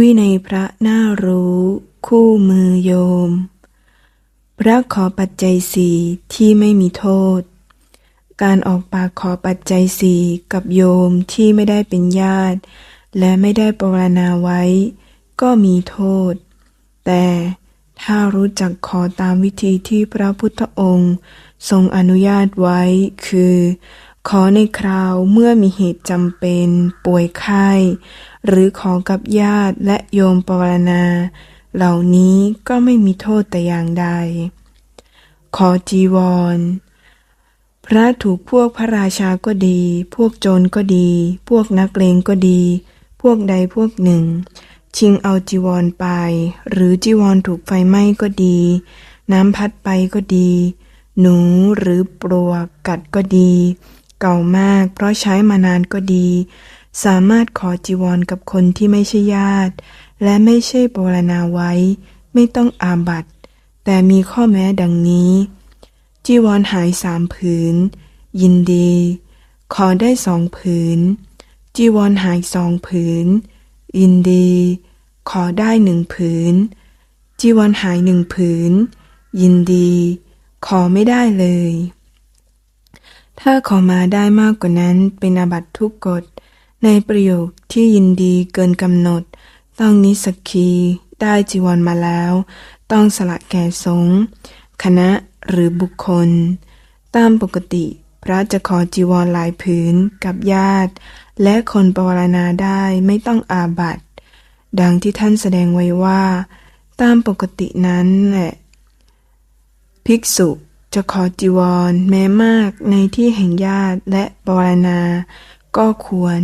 วินัยพระน่ารู้ คู่มือโยม พระขอปัจจัยสี่ที่ไม่มีโทษ การออกปากขอปัจจัยสี่กับโยมที่ไม่ได้เป็นญาติ และไม่ได้ปรารณาไว้ ก็มีโทษ แต่ถ้ารู้จักขอตามวิธีที่พระพุทธองค์ ทรงอนุญาตไว้คือ ขอในคราวเมื่อมีเหตุจำเป็นป่วยไข้ หรือขอกับญาติและโยมปรารณา เหล่านี้ก็ไม่มีโทษแต่อย่างใด ขอจีวร พระถูกพวกพระราชาก็ดี พวกโจรก็ดี พวกนักเลงก็ดี พวกใดพวกหนึ่ง ชิงเอาจีวรไป หรือจีวรถูกไฟไหม้ก็ดี น้ำพัดไปก็ดี หนูหรือปลวกกัดก็ดี เก่ามาก เพราะใช้มานานก็ดี สามารถขอจีวรกับคนที่ไม่ใช่ญาติ และไม่ใช่ปรารณาไว้ ไม่ต้องอาบัตแต่มีข้อแม้ดังนี้ จีวรหายสามผืน ยินดี ขอได้สองผืน จีวรหายสองผืน ยินดี ขอได้หนึ่งผืน จีวรหายหนึ่งผืน ยินดี ขอไม่ได้เลย ถ้าขอมาได้มากกว่านั้นเป็นอาบัตทุกกฎ ในประโยคที่ยินดีเกินกำหนด ต้องนิสกีได้จีวรมาแล้ว ต้องสละแก่สงคณะหรือบุคคล ตามปกติพระจะขอจีวรหลายผืนกับญาติ และคนปรารณาได้ไม่ต้องอาบัตดังที่ท่านแสดงไว้ว่า ตามปกตินั้นแหละ ภิกษุ จะขอจีวรแม้มากในที่แห่งญาติและปรารณา ก็ควร